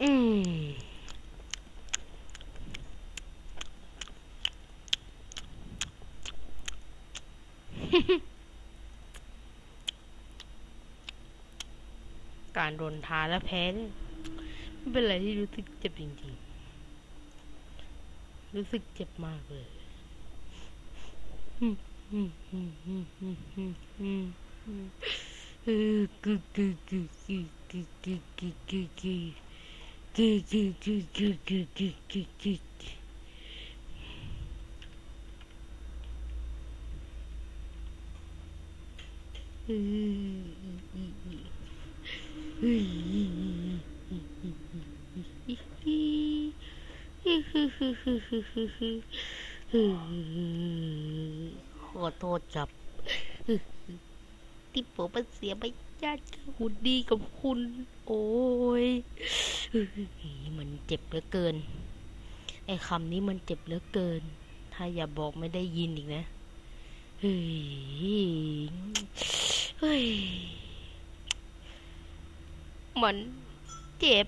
การโดนท้าและแพ้ไม่เป็นไรที่รู้สึกเจ็บจริงๆ รู้สึกเจ็บมากเลยกึกกึกกึกกึกกึกกึกกึก กุกกุกกุกกุกกุกกุกกุกกุกกุกอืมอืมอืมอืมอืมขอโทษครับ ที่ผมเสียไปญาติคุณดีกับคุณ โอ้ย มันเจ็บเหลือเกิน ไอ้คำนี้มันเจ็บเหลือเกิน ถ้าอย่าบอกไม่ได้ยินอีกนะเฮ้ยเฮ้ย มันเจ็บ